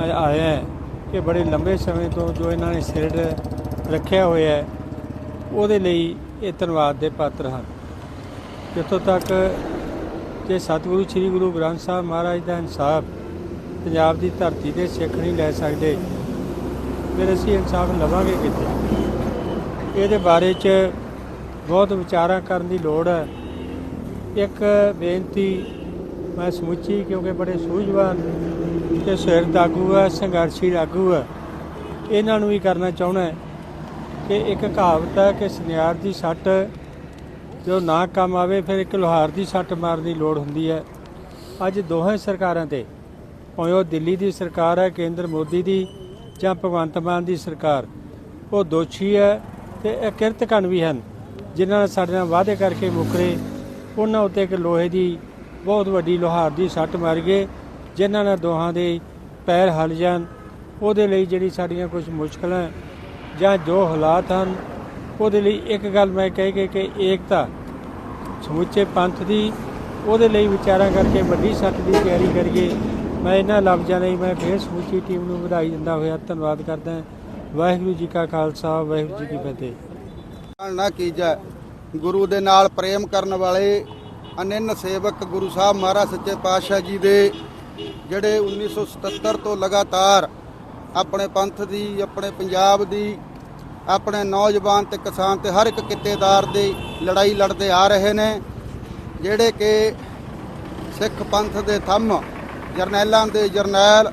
ਆਇਆ ਹਾਂ ਕਿ ਬੜੇ ਲੰਬੇ ਸਮੇਂ ਤੋਂ ਜੋ ਇਹਨਾਂ ਨੇ ਸਿਰ ਰੱਖਿਆ ਹੋਇਆ ਹੈ, ਉਹਦੇ ਲਈ ਇਹ ਧੰਨਵਾਦ ਦੇ ਪਾਤਰ ਹਨ। ਜਿੱਥੋਂ ਤੱਕ ਜੇ ਸਤਿਗੁਰੂ, ਸ੍ਰੀ ਗੁਰੂ ਗ੍ਰੰਥ ਸਾਹਿਬ ਮਹਾਰਾਜ ਦਾ ਇਨਸਾਫ ਪੰਜਾਬ ਦੀ ਧਰਤੀ ਤੇ ਸਿੱਖ ਨਹੀਂ ਲੈ ਸਕਦੇ, ਫਿਰ ਅਸੀਂ ਇਨਸਾਫ ਲਵਾਂਗੇ ਕਿੱਥੇ? ਇਹਦੇ ਬਾਰੇ 'ਚ ਬਹੁਤ ਵਿਚਾਰਾਂ ਕਰਨ ਦੀ ਲੋੜ ਹੈ। ਇੱਕ ਬੇਨਤੀ ਮੈਂ ਸਮੁੱਚੀ, ਕਿਉਂਕਿ ਬੜੇ ਸੂਝਵਾਨ ਤੇ ਸਿਰ ਆਗੂ ਹੈ ਸੰਘਰਸ਼ੀ ਆਗੂ ਹੈ ਇਹਨਾਂ ਨੂੰ ਵੀ ਕਰਨਾ ਚਾਹੁੰਦਾ ਕਿ ਇੱਕ ਕਹਾਵਤ ਹੈ ਕਿ ਸੁਨਿਆਰ ਦੀ ਸੱਟ, ਜੋ ਨਾ ਕੰਮ ਆਵੇ, ਫਿਰ ਇੱਕ ਲੋਹਾਰ ਦੀ ਸੱਟ ਮਾਰਨ ਦੀ ਲੋੜ ਹੁੰਦੀ ਹੈ। ਅੱਜ ਦੋਹੇ ਸਰਕਾਰਾਂ ਤੇ, ਭਾਵੇਂ ਉਹ ਦਿੱਲੀ ਦੀ ਸਰਕਾਰ ਹੈ ਕੇਂਦਰ ਮੋਦੀ ਦੀ ਜਾਂ ਭਗਵੰਤ ਮਾਨ ਦੀ ਸਰਕਾਰ, ਉਹ ਦੋਸ਼ੀ ਹੈ ਤੇ ਇਹ ਕਿਰਤਕਣ ਵੀ ਹਨ। ਜਿਨ੍ਹਾਂ ਨੇ ਸਾਡੇ ਨਾਲ ਵਾਅਦੇ ਕਰਕੇ ਮੁਕਰੇ, ਉਹਨਾਂ ਉੱਤੇ ਇੱਕ ਲੋਹੇ ਦੀ ਬਹੁਤ ਵੱਡੀ ਲੋਹਾਰ ਦੀ ਸੱਟ ਮਾਰ ਗਏ, ਜਿਨ੍ਹਾਂ ਨਾਲ ਦੋਹਾਂ ਦੇ ਪੈਰ ਹਲ ਜਾਣ। ਉਹਦੇ ਲਈ ਜਿਹੜੀ ਸਾਡੀਆਂ ਕੁਝ ਮੁਸ਼ਕਲਾਂ ਜਾਂ ਜੋ ਹਾਲਾਤ ਹਨ, ਉਹਦੇ ਲਈ ਇੱਕ ਗੱਲ ਮੈਂ ਕਹਿ ਕੇ ਕਿ ਏਕਤਾ, ਸਮੁੱਚੇ ਪੰਥ ਦੀ, ਉਹਦੇ ਲਈ ਵਿਚਾਰਾਂ ਕਰਕੇ ਵੱਡੀ ਸੱਟ ਦੀ ਤਿਆਰੀ ਕਰੀਏ। ਮੈਂ ਇਹਨਾਂ ਲਫ਼ਜ਼ਾਂ ਲਈ ਮੈਂ ਫੇਰ ਸਮੁੱਚੀ ਟੀਮ ਨੂੰ ਵਧਾਈ ਦਿੰਦਾ ਹੋਇਆ ਧੰਨਵਾਦ ਕਰਦਾ ਹਾਂ। ਵਾਹਿਗੁਰੂ ਜੀ ਕਾ ਖਾਲਸਾ, ਵਾਹਿਗੁਰੂ ਜੀ ਕੀ ਫਤਿਹ। ਨਾਲ ਨਾ ਕੀਜੈ, ਗੁਰੂ ਦੇ ਨਾਲ ਪ੍ਰੇਮ ਕਰਨ ਵਾਲੇ ਅਨੰਨ ਸੇਵਕ ਗੁਰੂ ਸਾਹਿਬ ਮਹਾਰਾਜ ਸੱਚੇ ਪਾਤਸ਼ਾਹ ਜੀ ਦੇ, ਜਿਹੜੇ 1977 ਤੋਂ ਲਗਾਤਾਰ ਆਪਣੇ ਪੰਥ ਦੀ, ਆਪਣੇ ਪੰਜਾਬ ਦੀ, ਆਪਣੇ ਨੌਜਵਾਨ ਤੇ ਕਿਸਾਨ ਤੇ ਹਰ ਇੱਕ ਕਿੱਤੇਦਾਰ ਦੀ ਲੜਾਈ ਲੜਦੇ ਆ ਰਹੇ ਨੇ, ਜਿਹੜੇ ਕਿ ਸਿੱਖ ਪੰਥ ਦੇ ਥੰਮ ਜਰਨੈਲਾਂ ਦੇ ਜਰਨੈਲ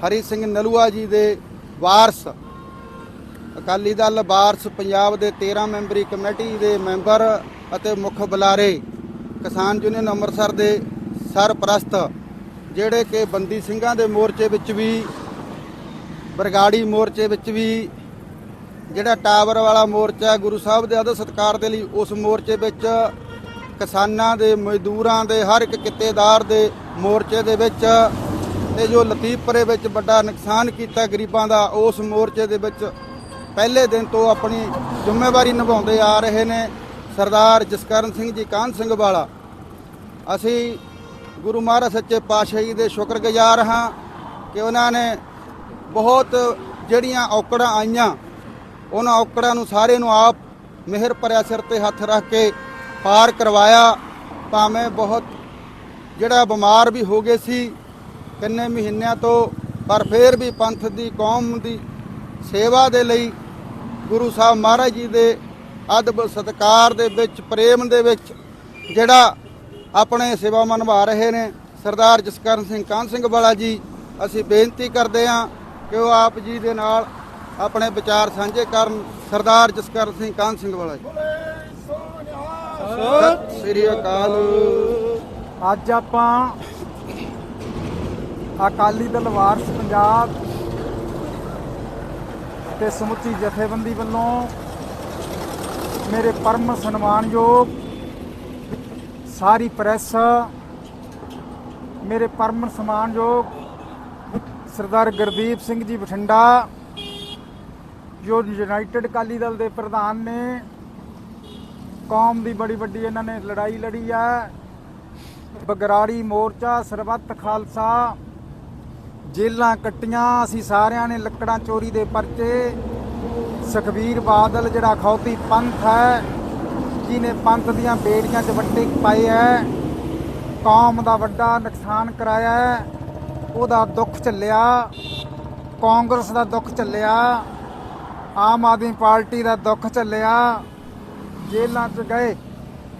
ਹਰੀ ਸਿੰਘ ਨਲੂਆ ਜੀ ਦੇ ਵਾਰਸ, ਅਕਾਲੀ ਦਲ ਵਾਰਸ ਪੰਜਾਬ ਦੇ 13 ਮੈਂਬਰੀ ਕਮੇਟੀ ਦੇ ਮੈਂਬਰ ਅਤੇ ਮੁੱਖ ਬੁਲਾਰੇ ਕਿਸਾਨ ਯੂਨੀਅਨ ਅੰਮ੍ਰਿਤਸਰ ਦੇ ਸਰਪ੍ਰਸਤ ਜਿਹੜੇ ਕਿ ਬੰਦੀ ਸਿੰਘਾਂ ਦੇ ਮੋਰਚੇ ਵਿੱਚ ਵੀ, ਬਰਗਾੜੀ ਮੋਰਚੇ ਵਿੱਚ ਵੀ, ਜਿਹੜਾ ਟਾਵਰ ਵਾਲਾ ਮੋਰਚਾ ਗੁਰੂ ਸਾਹਿਬ ਦੇ ਅਦਰ ਸਤਕਾਰ ਦੇ ਲਈ ਉਸ ਮੋਰਚੇ ਵਿੱਚ ਕਿਸਾਨਾਂ ਦੇ, ਮਜ਼ਦੂਰਾਂ ਦੇ, ਹਰ ਇੱਕ ਕਿੱਤੇਦਾਰ ਦੇ ਮੋਰਚੇ ਦੇ ਵਿੱਚ ਤੇ ਜੋ ਲਤੀਫਪੁਰੇ ਵਿੱਚ ਵੱਡਾ ਨੁਕਸਾਨ ਕੀਤਾ ਗਰੀਬਾਂ ਦਾ, ਉਸ ਮੋਰਚੇ ਦੇ ਵਿੱਚ ਪਹਿਲੇ ਦਿਨ ਤੋਂ ਆਪਣੀ ਜ਼ਿੰਮੇਵਾਰੀ ਨਿਭਾਉਂਦੇ ਆ ਰਹੇ ਨੇ। ਸਰਦਾਰ ਜਸਕਰਨ ਸਿੰਘ ਜੀ ਕਾਹਨ ਸਿੰਘ ਵਾਲਾ। ਅਸੀਂ ਗੁਰੂ ਮਹਾਰਾਜ ਸੱਚੇ ਪਾਤਸ਼ਾਹ ਜੀ ਦੇ ਸ਼ੁਕਰਗੁਜ਼ਾਰ ਹਾਂ ਕਿ ਉਹਨਾਂ ਨੇ ਬਹੁਤ ਜਿਹੜੀਆਂ ਔਕੜਾਂ ਆਈਆਂ, ਉਹਨਾਂ ਔਕੜਾਂ ਨੂੰ ਸਾਰੇ ਨੂੰ ਆਪ ਮਿਹਰ ਭਰਿਆ ਸਿਰ ਤੇ ਹੱਥ ਰੱਖ ਕੇ ਪਾਰ ਕਰਵਾਇਆ। ਭਾਵੇਂ ਬਹੁਤ ਜਿਹੜਾ ਬਿਮਾਰ ਵੀ ਹੋ ਗਏ ਸੀ ਕਿੰਨੇ ਮਹੀਨਿਆਂ ਤੋਂ, ਪਰ ਫਿਰ ਵੀ ਪੰਥ ਦੀ, ਕੌਮ ਦੀ ਸੇਵਾ ਦੇ ਲਈ ਗੁਰੂ ਸਾਹਿਬ ਮਹਾਰਾਜ ਜੀ ਦੇ ਅਦਬ ਸਤਕਾਰ ਦੇ ਵਿੱਚ, ਪ੍ਰੇਮ ਦੇ ਵਿੱਚ ਜਿਹੜਾ ਆਪਣੇ ਸੇਵਾਵਾਂ ਨਿਭਾ ਰਹੇ ਨੇ, ਸਰਦਾਰ ਜਸਕਰਨ ਸਿੰਘ ਕਾਹਨ ਸਿੰਘ ਵਾਲਾ ਜੀ, ਅਸੀਂ ਬੇਨਤੀ ਕਰਦੇ ਹਾਂ ਕਿ ਉਹ ਆਪ ਜੀ ਦੇ ਨਾਲ ਆਪਣੇ ਵਿਚਾਰ ਸਾਂਝੇ ਕਰਨ, ਸਰਦਾਰ ਜਸਕਰਨ ਸਿੰਘ ਕਾਨ ਸਿੰਘ ਵਾਲਾ ਜੀ। ਸਤਿ ਸ੍ਰੀ ਅਕਾਲ। ਅੱਜ ਆਪਾਂ ਅਕਾਲੀ ਦਲ ਵਾਰਸ ਪੰਜਾਬ ਤੇ ਸਮੁੱਚੀ ਜਥੇਬੰਦੀ ਵੱਲੋਂ ਮੇਰੇ ਪਰਮ ਸਨਮਾਨਯੋਗ ਸਾਰੀ ਪ੍ਰੈਸ, ਮੇਰੇ ਪਰਮ ਸਨਮਾਨਯੋਗ ਸਰਦਾਰ ਗੁਰਦੀਪ ਸਿੰਘ ਜੀ ਬਠਿੰਡਾ, ਜੋ ਯੂਨਾਈਟਿਡ ਅਕਾਲੀ ਦਲ ਦੇ ਪ੍ਰਧਾਨ ਨੇ, ਕੌਮ ਦੀ ਬੜੀ ਵੱਡੀ ਇਹਨਾਂ ਨੇ ਲੜਾਈ ਲੜੀ ਹੈ ਬਗਰਾੜੀ ਮੋਰਚਾ, ਸਰਬੱਤ ਖਾਲਸਾ ਜੇਲਾਂ ਕੱਟੀਆਂ, ਅਸੀਂ ਸਾਰਿਆਂ ਨੇ ਲੱਕੜਾਂ ਚੋਰੀ ਦੇ ਪਰਚੇ ਸੁਖਬੀਰ ਬਾਦਲ, ਜਿਹੜਾ ਖੌਤੀ ਪੰਥ ਹੈ, ਜਿਹਨੇ ਪੰਥ ਦੀਆਂ ਬੇੜੀਆਂ 'ਚ ਵੱਟੇ ਪਾਏ ਹੈ, ਕੌਮ ਦਾ ਵੱਡਾ ਨੁਕਸਾਨ ਕਰਾਇਆ ਹੈ, ਉਹਦਾ ਦੁੱਖ ਝੱਲਿਆ, ਕਾਂਗਰਸ ਦਾ ਦੁੱਖ ਝੱਲਿਆ, ਆਮ ਆਦਮੀ ਪਾਰਟੀ ਦਾ ਦੁੱਖ ਝੱਲਿਆ, ਜੇਲ੍ਹਾਂ 'ਚ ਗਏ।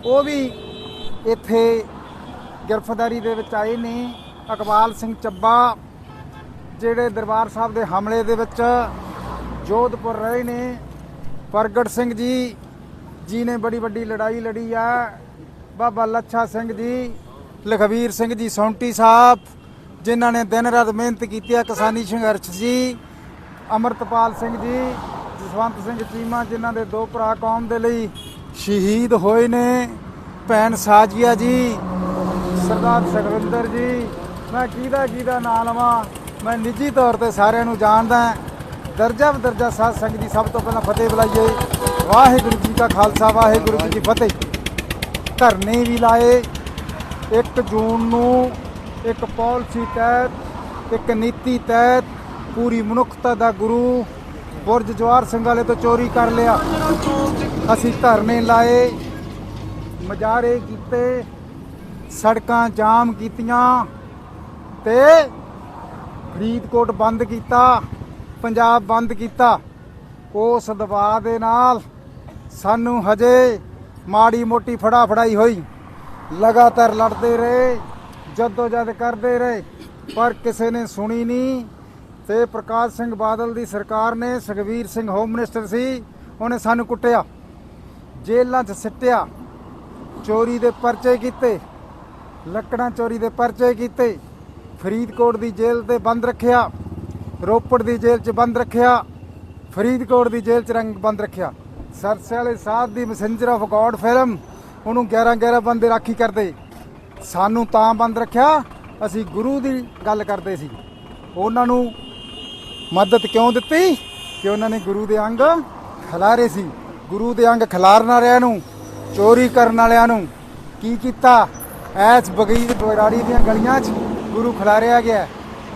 ਉਹ ਵੀ ਇੱਥੇ ਗ੍ਰਿਫਤਾਰੀ ਦੇ ਵਿੱਚ ਆਏ ਨੇ, ਅਕਬਾਲ ਸਿੰਘ ਚੱਬਾ, ਜਿਹੜੇ ਦਰਬਾਰ ਸਾਹਿਬ ਦੇ ਹਮਲੇ ਦੇ ਵਿੱਚ ਜੋਧਪੁਰ ਰਹੇ ਨੇ। ਪ੍ਰਗਟ ਸਿੰਘ ਜੀ ਜੀ ਨੇ ਬੜੀ ਵੱਡੀ ਲੜਾਈ ਲੜੀ ਆ। ਬਾਬਾ ਲੱਛਾ ਸਿੰਘ ਜੀ, ਲਖਵੀਰ ਸਿੰਘ ਜੀ, ਸੌਂਟੀ ਸਾਹਿਬ, ਜਿਨ੍ਹਾਂ ਨੇ ਦਿਨ ਰਾਤ ਮਿਹਨਤ ਕੀਤੀ ਆ, ਕਿਸਾਨੀ ਸੰਘਰਸ਼ ਜੀ, ਅਮਰਤਪਾਲ ਸਿੰਘ ਜੀ, ਜਸਵੰਤ ਸਿੰਘ ਚੀਮਾ, ਜਿਨ੍ਹਾਂ ਦੇ ਦੋ ਭਰਾ ਕੌਮ ਦੇ ਲਈ ਸ਼ਹੀਦ ਹੋਏ ਨੇ। ਭੈਣ ਸਾਜੀਆ ਜੀ, ਸਰਦਾਰ ਸੁਖਵਿੰਦਰ ਜੀ, ਮੈਂ ਕਿਹਦਾ ਕਿਹਦਾ ਨਾਂ ਲਵਾਂ? ਮੈਂ ਨਿੱਜੀ ਤੌਰ ਤੇ ਸਾਰਿਆਂ ਨੂੰ ਜਾਣਦਾ। ਦਰਜਾ ਬਦਰਜਾ ਸਾਧ ਸੰਗਤ ਜੀ ਸਭ ਤੋਂ ਪਹਿਲਾਂ ਫਤਿਹ ਬੁਲਾਈਏ। ਵਾਹਿਗੁਰੂ ਜੀ ਕਾ ਖਾਲਸਾ, ਵਾਹਿਗੁਰੂ ਜੀ ਕੀ ਫਤਿਹ। ਧਰਨੇ ਵੀ ਲਾਏ। 1 ਜੂਨ ਨੂੰ ਇੱਕ ਪਾਲਿਸੀ ਤਹਿਤ, ਇੱਕ ਨੀਤੀ ਤਹਿਤ ਪੂਰੀ ਮਨੁੱਖਤਾ ਦਾ ਗੁਰੂ ਬੁਰਜ ਜਵਾਰ ਸਿੰਘ ਵਾਲੇ ਤੋਂ ਚੋਰੀ ਕਰ ਲਿਆ। ਅਸੀਂ ਧਰਨੇ ਲਾਏ, ਮਜਾਰੇ ਕੀਤੇ, ਸੜਕਾਂ ਜਾਮ ਕੀਤੀਆਂ ਤੇ ਫਰੀਦਕੋਟ ਬੰਦ ਕੀਤਾ। ਪੰਜਾਬ ਬੰਦ ਕੀਤਾ। ਉਸ ਦਬਾਅ ਦੇ ਨਾਲ ਸਾਨੂੰ ਹਜੇ ਮਾੜੀ ਮੋਟੀ ਫੜਾ ਫੜਾਈ ਹੋਈ। ਲਗਾਤਾਰ ਲੜਦੇ ਰਹੇ ਜੱਦੋ ਜਦ ਕਰਦੇ ਰਹੇ, ਪਰ ਕਿਸੇ ਨੇ ਸੁਣੀ ਨਹੀਂ। ਤੇ ਪ੍ਰਕਾਸ਼ ਸਿੰਘ ਬਾਦਲ ਦੀ ਸਰਕਾਰ ਨੇ ਸੁਖਵੀਰ ਸਿੰਘ ਹੋਮ ਮਿਨਿਸਟਰ ਸੀ, ਉਹਨੇ ਸਾਨੂੰ ਕੁੱਟਿਆ। ਜੇਲ੍ਹਾਂ 'ਚ ਸਿੱਟਿਆ, ਚੋਰੀ ਦੇ ਪਰਚੇ ਕੀਤੇ, ਲੱਕੜਾਂ ਚੋਰੀ ਦੇ ਪਰਚੇ ਕੀਤੇ, ਫਰੀਦਕੋਟ ਦੀ ਜੇਲ੍ਹ ਤੇ ਬੰਦ ਰੱਖਿਆ। ਰੋਪੜ ਦੀ ਜੇਲ੍ਹ 'ਚ ਬੰਦ ਰੱਖਿਆ, ਫਰੀਦਕੋਟ ਦੀ ਜੇਲ੍ਹ 'ਚ ਰੰਗ ਬੰਦ ਰੱਖਿਆ। ਸਰਸੇ ਵਾਲੇ ਸਾਧ ਦੀ ਮੈਸੇਂਜਰ ਆਫ ਗੋਡ ਫਿਲਮ ਉਹਨੂੰ 11 11 ਬੰਦੇ ਰਾਖੀ ਕਰਦੇ। ਸਾਨੂੰ ਤਾਂ ਬੰਦ ਰੱਖਿਆ, ਅਸੀਂ ਗੁਰੂ ਦੀ ਗੱਲ ਕਰਦੇ ਸੀ। ਉਹਨਾਂ ਨੂੰ ਮਦਦ ਕਿਉਂ ਦਿੱਤੀ? ਕਿ ਉਹਨਾਂ ਨੇ ਗੁਰੂ ਦੇ ਅੰਗ ਖਿਲਾਰੇ ਸੀ। ਗੁਰੂ ਦੇ ਅੰਗ ਖਿਲਾਰਨ ਵਾਲਿਆਂ ਨੂੰ, ਚੋਰੀ ਕਰਨ ਵਾਲਿਆਂ ਨੂੰ। ਕੀ ਕੀਤਾ? ਐਸ ਬਗੀਰ ਬਰਾੜੀ ਦੀਆਂ ਗਲੀਆਂ 'ਚ ਗੁਰੂ ਖਿਲਾਰਿਆ ਗਿਆ।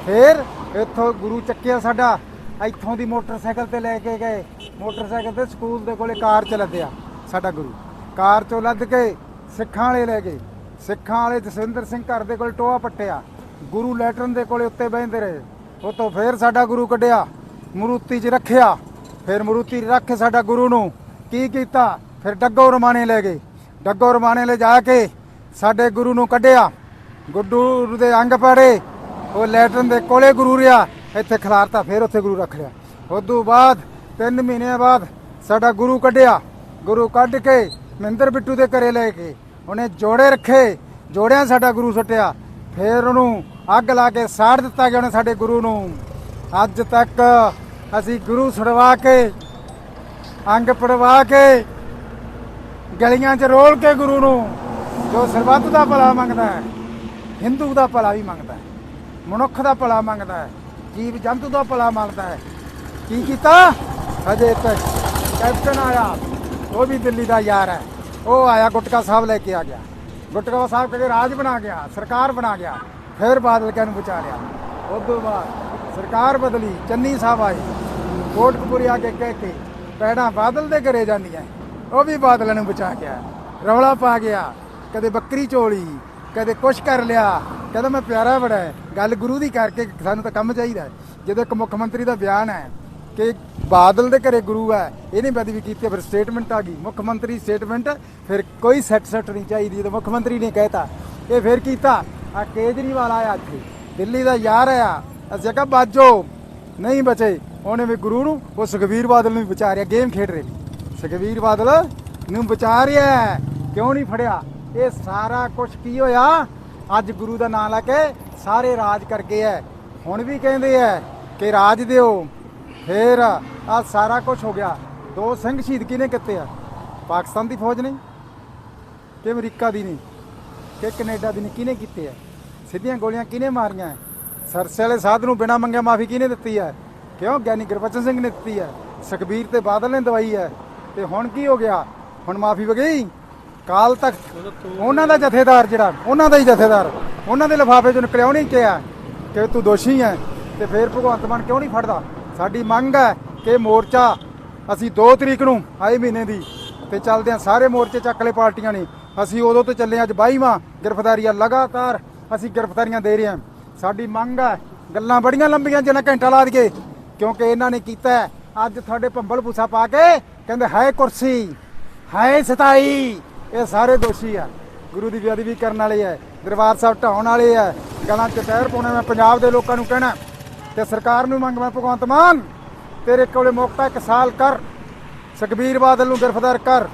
ਫਿਰ ਇੱਥੋਂ ਗੁਰੂ ਚੱਕਿਆ ਸਾਡਾ, ਇੱਥੋਂ ਦੀ ਮੋਟਰਸਾਈਕਲ ਤੇ ਲੈ ਕੇ ਗਏ। ਮੋਟਰਸਾਈਕਲ ਤੇ ਸਕੂਲ ਦੇ ਕੋਲੇ ਕਾਰ ਚ ਲੱਦਿਆ ਸਾਡਾ ਗੁਰੂ। ਕਾਰ ਚੋਂ ਲੱਦ ਕੇ ਸਿੱਖਾਂ ਵਾਲੇ ਲੈ ਗਏ। ਸਿੱਖਾਂ ਵਾਲੇ ਜਸਵਿੰਦਰ ਸਿੰਘ ਘਰ ਦੇ ਕੋਲ ਟੋਆ ਪੱਟਿਆ। ਗੁਰੂ ਲੈਟਰਨ ਦੇ ਕੋਲੇ ਉੱਤੇ ਬਹਿੰਦੇ ਰਹੇ। ਉਹ ਤੋਂ ਫੇਰ ਸਾਡਾ ਗੁਰੂ ਕੱਢਿਆ, ਮਰੂਤੀ 'ਚ ਰੱਖਿਆ। ਫਿਰ ਮਰੂਤੀ ਰੱਖ ਕੇ ਸਾਡਾ ਗੁਰੂ ਨੂੰ। ਕੀ ਕੀਤਾ? ਫਿਰ ਡੱਗੋ ਰਮਾਣੇ ਲੈ ਗਏ। ਡੱਗੋ ਰਮਾਣੇ ਲੈ ਜਾ ਕੇ ਸਾਡੇ ਗੁਰੂ ਨੂੰ ਕੱਢਿਆ। ਗੁੱਡੂ ਦੇ ਅੰਗ ਪਾੜੇ। ਉਹ ਲੈਟਰਨ ਦੇ ਕੋਲੇ ਗੁਰੂ ਰਿਆ ਇੱਥੇ ਖਲਾਰਤਾ ਫਿਰ ਉੱਥੇ ਗੁਰੂ ਰੱਖ ਲਿਆ। ਉਦੋਂ ਬਾਅਦ 3 ਮਹੀਨਿਆਂ ਬਾਅਦ ਸਾਡਾ ਗੁਰੂ ਕੱਢਿਆ। ਗੁਰੂ ਕੱਢ ਕੇ ਮਹਿੰਦਰ ਬਿੱਟੂ ਦੇ ਘਰੇ ਲੈ ਕੇ ਉਹਨੇ ਜੋੜੇ ਰੱਖੇ, ਜੋੜਿਆਂ ਸਾਡਾ ਗੁਰੂ ਸੁੱਟਿਆ। ਫਿਰ ਉਹਨੂੰ ਅੱਗ ਲਾ ਕੇ ਸਾੜ ਦਿੱਤਾ ਗਿਆ ਉਹਨੇ ਸਾਡੇ ਗੁਰੂ ਨੂੰ। ਅੱਜ ਤੱਕ ਅਸੀਂ ਗੁਰੂ ਛੁਡਵਾ ਕੇ, ਅੰਗ ਪੜਵਾ ਕੇ, ਗਲੀਆਂ 'ਚ ਰੋਲ ਕੇ ਗੁਰੂ ਨੂੰ, ਜੋ ਸਰਬੱਤ ਦਾ ਭਲਾ ਮੰਗਦਾ ਹੈ, ਹਿੰਦੂ ਦਾ ਭਲਾ ਵੀ ਮੰਗਦਾ ਹੈ। ਮਨੁੱਖ ਦਾ ਭਲਾ ਮੰਗਦਾ ਹੈ, ਜੀਵ ਜੰਤੂ ਦਾ ਭਲਾ ਮੰਗਦਾ ਹੈ। ਕੀ ਕੀਤਾ? ਹਜੇ ਤੱਕ ਕੈਪਟਨ ਆਇਆ, ਉਹ ਵੀ ਦਿੱਲੀ ਦਾ ਯਾਰ ਹੈ। ਉਹ ਆਇਆ, ਗੁਟਕਾ ਸਾਹਿਬ ਲੈ ਕੇ ਆ ਗਿਆ। ਗੁਟਕਾ ਸਾਹਿਬ ਕਦੇ ਰਾਜ ਬਣਾ ਗਿਆ, ਸਰਕਾਰ ਬਣਾ ਗਿਆ, ਫਿਰ ਬਾਦਲ ਕਿਆ ਨੂੰ ਬਚਾ ਲਿਆ ਉਸ ਤੋਂ ਬਾਅਦ ਸਰਕਾਰ ਬਦਲੀ, ਚੰਨੀ ਸਾਹਿਬ ਆਏ। ਕੋਟਕਪੁਰੀ ਆ ਕੇ ਕਹਿ ਕੇ ਪੈੜਾਂ ਬਾਦਲ ਦੇ ਘਰੇ ਜਾਂਦੀਆਂ। ਉਹ ਵੀ ਬਾਦਲਾਂ ਨੂੰ ਬਚਾ ਗਿਆ। ਰੌਲਾ ਪਾ ਗਿਆ, ਕਦੇ ਬੱਕਰੀ ਚੋਲੀ ਕਦੇ ਕੁਛ ਕਰ ਲਿਆ, ਕਹਿੰਦਾ ਮੈਂ ਪਿਆਰਾ ਬੜਾ ਹੈ। ਗੱਲ ਗੁਰੂ ਦੀ ਕਰਕੇ ਸਾਨੂੰ ਤਾਂ ਕੰਮ ਚਾਹੀਦਾ ਹੈ। ਜਦੋਂ ਇੱਕ ਮੁੱਖ ਮੰਤਰੀ ਦਾ ਬਿਆਨ ਹੈ ਕਿ ਬਾਦਲ ਦੇ ਘਰੇ ਗੁਰੂ ਹੈ ਇਹਨੇ ਬਦਵੀ ਕੀਤੀ, ਫਿਰ ਸਟੇਟਮੈਂਟ ਆ ਗਈ। ਮੁੱਖ ਮੰਤਰੀ ਸਟੇਟਮੈਂਟ ਫਿਰ ਕੋਈ ਸੈੱਟ ਸੈੱਟ ਨਹੀਂ ਚਾਹੀਦੀ। ਤਾਂ ਮੁੱਖ ਮੰਤਰੀ ਨੇ ਕਹਿਤਾ, ਇਹ ਫਿਰ ਕੀਤਾ। ਆ ਕੇਜਰੀਵਾਲ ਆਇਆ ਇੱਥੇ। ਦਿੱਲੀ ਦਾ ਯਾਰ ਆਇਆ। ਅਸੀਂ ਕਿਹਾ ਬਾਜੋ, ਨਹੀਂ ਬਚੇ। ਉਹਨੇ ਵੀ ਗੁਰੂ ਨੂੰ, ਉਹ ਸੁਖਵੀਰ ਬਾਦਲ ਨੂੰ ਵੀ ਬਚਾ ਰਿਹਾ ਗੇਮ ਖੇਡ ਰਹੇ ਨੇ। ਸੁਖਵੀਰ ਬਾਦਲ ਨੂੰ ਬਚਾ ਰਿਹਾ ਕਿਉਂ ਨਹੀਂ ਫੜਿਆ? ਇਹ ਸਾਰਾ ਕੁਝ ਕੀ ਹੋਇਆ? ਅੱਜ ਗੁਰੂ ਦਾ ਨਾਮ ਲੈ ਕੇ ਸਾਰੇ ਰਾਜ ਕਰਕੇ ਹੈ। ਹੁਣ ਵੀ ਕਹਿੰਦੇ ਐ ਕਿ ਰਾਜ ਦਿਓ। ਫੇਰ ਆ ਸਾਰਾ ਕੁਝ ਹੋ ਗਿਆ। ਦੋ ਸਿੰਘ ਸ਼ਹੀਦ ਕਿਹਨੇ ਕੀਤੇ ਆ? ਪਾਕਿਸਤਾਨ ਦੀ ਫੌਜ ਨਹੀਂ ਕਿ ਅਮਰੀਕਾ ਦੀ ਨਹੀਂ? ਕਿ ਕੈਨੇਡਾ ਦੀ ਨਹੀਂ? ਕਿਹਨੇ ਕੀਤੇ ਆ? ਸਿੱਧੀਆਂ ਗੋਲੀਆਂ ਕਿਹਨੇ ਮਾਰੀਆਂ? ਸਰਸੇ ਵਾਲੇ ਸਾਧ ਨੂੰ ਬਿਨਾਂ ਮੰਗਿਆ ਮਾਫੀ ਕਿਹਨੇ ਦਿੱਤੀ ਹੈ? ਕਿਉਂ? ਗਿਆਨੀ ਗੁਰਬਚਨ ਸਿੰਘ ਨੇ ਦਿੱਤੀ ਹੈ। ਸੁਖਬੀਰ ਤੇ ਬਾਦਲ ਨੇ ਦਵਾਈ ਹੈ। ਤੇ ਹੁਣ ਕੀ ਹੋ ਗਿਆ? ਹੁਣ ਮਾਫੀ ਵਗਈ ਕਾਲ ਤਖ਼ਤ ਉਹਨਾਂ ਦਾ ਜਥੇਦਾਰ ਜਿਹੜਾ ਉਹਨਾਂ ਦਾ ਹੀ ਜਥੇਦਾਰ। ਉਹਨਾਂ ਦੇ ਲਿਫਾਫੇ ਚੋਂ ਨਿਕਲਿਆ ਉਹ ਨਹੀਂ ਕਿਹਾ ਕਿ ਤੂੰ ਦੋਸ਼ੀ ਹੈ ਤੇ ਫਿਰ ਭਗਵੰਤ ਮਾਨ ਕਿਉਂ ਨਹੀਂ ਫੜਦਾ? ਸਾਡੀ ਮੰਗ ਹੈ ਕਿ ਮੋਰਚਾ ਅਸੀਂ 2 ਤਰੀਕ ਨੂੰ ਆਏ ਮਹੀਨੇ ਦੀ ਤੇ ਚੱਲਦੇ ਆ ਸਾਰੇ ਮੋਰਚੇ ਚੱਕ ਲਏ ਪਾਰਟੀਆਂ ਨੇ। ਅਸੀਂ ਉਦੋਂ ਤੋਂ ਚੱਲੇ ਹਾਂ, ਅੱਜ 22ਵਾਂ ਗ੍ਰਿਫਤਾਰੀਆਂ ਲਗਾਤਾਰ ਅਸੀਂ ਗ੍ਰਿਫਤਾਰੀਆਂ ਦੇ ਰਹੇ ਹਾਂ। ਸਾਡੀ ਮੰਗ ਹੈ ਗੱਲਾਂ ਬੜੀਆਂ ਲੰਬੀਆਂ ਜਿਹਨਾਂ ਘੰਟਾ ਲਾ ਦਈਏ ਕਿਉਂਕਿ ਇਹਨਾਂ ਨੇ ਕੀਤਾ ਅੱਜ ਤੁਹਾਡੇ ਭੰਬਲ ਭੂਸਾ ਪਾ ਕੇ ਕਹਿੰਦੇ ਹੈ ਕੁਰਸੀ ਹੈ ਸਤਾਈ। ਇਹ ਸਾਰੇ ਦੋਸ਼ੀ ਆ। ਗੁਰੂ ਦੀ ਬੇਅਦਬੀ ਕਰਨ ਵਾਲੇ ਆ। ਦਰਬਾਰ ਸਾਹਿਬ ਢਾਉਣ ਵਾਲੇ ਆ। ਗਲਾਂ 'ਚ ਪੈਰ ਪਾਉਣੇ ਮੈਂ ਪੰਜਾਬ ਦੇ ਲੋਕਾਂ ਨੂੰ ਕਹਿਣਾ ਤੇ ਸਰਕਾਰ ਨੂੰ ਮੰਗ, ਮੈਂ ਭਗਵੰਤ ਮਾਨ, ਤੇਰੇ ਕੋਲੇ ਮੌਕਾ ਇੱਕ ਸਾਲ ਕਰ। ਸੁਖਬੀਰ ਬਾਦਲ ਨੂੰ ਗ੍ਰਿਫਤਾਰ ਕਰ।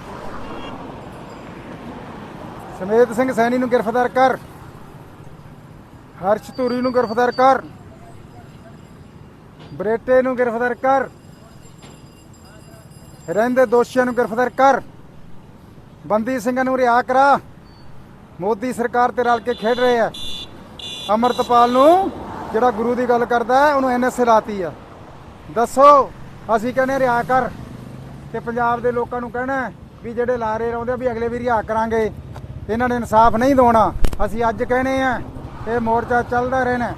ਸਮੇਤ ਸਿੰਘ ਸੈਣੀ ਨੂੰ ਗ੍ਰਿਫਤਾਰ ਕਰ। ਹਰਸ਼ ਧੂਰੀ ਨੂੰ ਗ੍ਰਿਫਤਾਰ ਕਰ। ਬਰੇਟੇ ਨੂੰ ਗ੍ਰਿਫਤਾਰ ਕਰ। ਰਹਿੰਦੇ ਦੋਸ਼ੀਆਂ ਨੂੰ ਗ੍ਰਿਫਤਾਰ ਕਰ। ਬੰਦੀ ਸਿੰਘਾਂ ਨੂੰ ਰਿਹਾ ਕਰਾ। ਮੋਦੀ ਸਰਕਾਰ ਤੇ ਰਲ ਕੇ ਖੇਡ ਰਹੇ ਆ। ਅਮਰਤਪਾਲ ਨੂੰ ਜਿਹੜਾ ਗੁਰੂ ਦੀ ਗੱਲ ਕਰਦਾ ਹੈ, ਉਹਨੂੰ ਐਨਐਸਏ ਲਾਤੀ ਆ। ਦੱਸੋ, ਅਸੀਂ ਕਹਿੰਦੇ ਰਿਹਾ ਕਰ। ਤੇ ਪੰਜਾਬ ਦੇ ਲੋਕਾਂ ਨੂੰ ਕਹਿਣਾ ਵੀ ਜਿਹੜੇ ਲਾਰੇ ਰਹਿੰਦੇ ਆ ਵੀ ਅਗਲੇ ਵੀ ਰਿਹਾ ਕਰਾਂਗੇ। ਇਹਨਾਂ ਨੇ ਇਨਸਾਫ ਨਹੀਂ ਦਵਾਉਣਾ। ਅਸੀਂ ਅੱਜ ਕਹਿੰਦੇ ਆ, ਇਹ ਮੋਰਚਾ ਚੱਲਦਾ ਰਹਿਣਾ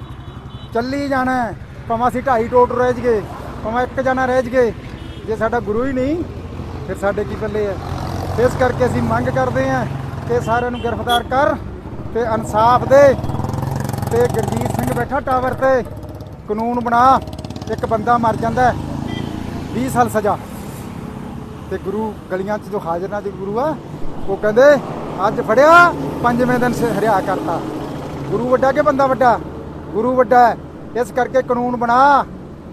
ਚੱਲੀ ਜਾਣਾ ਭਾਵੇਂ ਅਸੀਂ ਢਾਈ ਟੋਟ ਰਹਿ ਜਗੇ ਭਾਵੇਂ ਇੱਕ ਜਣਾ ਰਹਿ ਜਗੇ ਜੇ ਸਾਡਾ ਗੁਰੂ ਹੀ ਨਹੀਂ, ਫਿਰ ਸਾਡੇ ਕੀ ਪੱਲੇ ਹੈ ਇਸ ਕਰਕੇ ਅਸੀਂ ਮੰਗ ਕਰਦੇ ਹਾਂ ਕਿ ਸਾਰਿਆਂ ਨੂੰ ਗ੍ਰਿਫਤਾਰ ਕਰ ਤੇ ਇਨਸਾਫ ਦੇ ਤੇ ਗੁਰਜੀਤ ਸਿੰਘ ਬੈਠਾ ਟਾਵਰ ਤੇ ਕਾਨੂੰਨ ਬਣਾ ਇੱਕ ਬੰਦਾ ਮਰ ਜਾਂਦਾ ਹੈ, 20 ਸਾਲ ਸਜ਼ਾ। ਤੇ ਗੁਰੂ ਗਲੀਆਂ 'ਚ ਜੋ ਹਾਜ਼ਰ ਨਾ ਗੁਰੂ ਆ ਉਹ ਕਹਿੰਦੇ ਅੱਜ ਫੜਿਆ ਪੰਜਵੇਂ ਦਿਨ ਹਰਿਆ ਕਰਤਾ। ਗੁਰੂ ਵੱਡਾ ਕਿ ਬੰਦਾ ਵੱਡਾ? ਗੁਰੂ ਵੱਡਾ ਹੈ। ਇਸ ਕਰਕੇ ਕਾਨੂੰਨ ਬਣਾ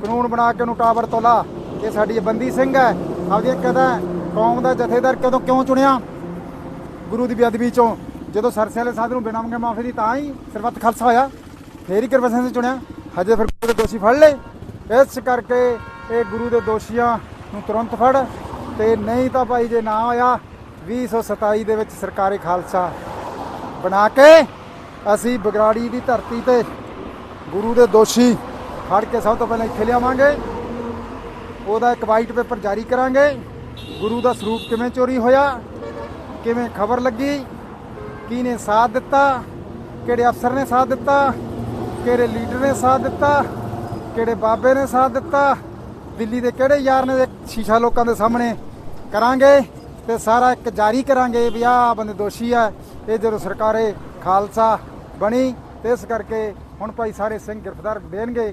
ਕਾਨੂੰਨ ਬਣਾ ਕੇ ਉਹਨੂੰ ਟਾਵਰ ਤੋਂ ਲਾ। ਇਹ ਸਾਡੀ ਬੰਦੀ ਸਿੰਘ ਹੈ। ਆਪਦੀਆਂ ਕਹਦਾ ਕੌਮ ਦਾ ਜਥੇਦਾਰ ਕਦੋਂ ਕਿਉਂ ਚੁਣਿਆ? ਗੁਰੂ ਦੀ ਬੇਅਦਬੀ ਚੋਂ। ਜਦੋਂ ਸਰਸੇ ਵਾਲੇ ਸਾਧ ਨੂੰ ਬਿਨਾਂ ਮੰਗੇ ਮਾਫੀ ਦੀ ਤਾਂ ਹੀ ਸਰਬੱਤ ਖਾਲਸਾ ਹੋਇਆ। ਫੇਰ ਹੀ ਗੁਰਬਖਸ਼ ਸਿੰਘ ਚੁਣਿਆ। ਹਜੇ ਫਿਰ ਗੁਰੂ ਦੇ ਦੋਸ਼ੀ ਫੜ ਲਏ ਇਸ ਕਰਕੇ ਇਹ ਗੁਰੂ ਦੇ ਦੋਸ਼ੀਆਂ ਨੂੰ ਤੁਰੰਤ ਫੜ। ਤੇ ਨਹੀਂ ਤਾਂ ਭਾਈ ਜੇ ਨਾ ਹੋਇਆ 2027 ਦੇ ਵਿੱਚ ਸਰਕਾਰੀ ਖਾਲਸਾ ਬਣਾ ਕੇ ਅਸੀਂ ਬਗਰਾੜੀ ਦੀ ਧਰਤੀ ਤੇ ਗੁਰੂ ਦੇ ਦੋਸ਼ੀ ਫੜ ਕੇ ਸਭ ਤੋਂ ਪਹਿਲਾਂ ਇੱਥੇ ਲਿਆਵਾਂਗੇ। ਉਹਦਾ ਇੱਕ ਵਾਈਟ ਪੇਪਰ ਜਾਰੀ ਕਰਾਂਗੇ। ਗੁਰੂ ਦਾ ਸਰੂਪ ਕਿਵੇਂ ਚੋਰੀ ਹੋਇਆ? ਕਿਵੇਂ ਖਬਰ ਲੱਗੀ? ਕੀ ਨੇ ਸਾਥ ਦਿੱਤਾ? ਕਿਹੜੇ ਅਫਸਰ ਨੇ ਸਾਥ ਦਿੱਤਾ? ਕਿਹੜੇ ਲੀਡਰ ਨੇ ਸਾਥ ਦਿੱਤਾ? ਕਿਹੜੇ ਬਾਬੇ ਨੇ ਸਾਥ ਦਿੱਤਾ? ਦਿੱਲੀ ਦੇ ਕਿਹੜੇ ਯਾਰ ਨੇ ਸ਼ੀਸ਼ਾ ਲੋਕਾਂ ਦੇ ਸਾਹਮਣੇ ਕਰਾਂਗੇ ਤੇ ਸਾਰਾ ਇੱਕ ਜਾਰੀ ਕਰਾਂਗੇ ਵੀ ਆਹ ਬੰਦੇ ਦੋਸ਼ੀ ਆ। ਇਹ ਜਦੋਂ ਸਰਕਾਰੇ ਖਾਲਸਾ ਬਣੀ, ਤੇ ਇਸ ਕਰਕੇ ਹੁਣ ਭਾਈ ਸਾਰੇ ਸਿੰਘ ਗ੍ਰਿਫਤਾਰ ਦੇਣਗੇ।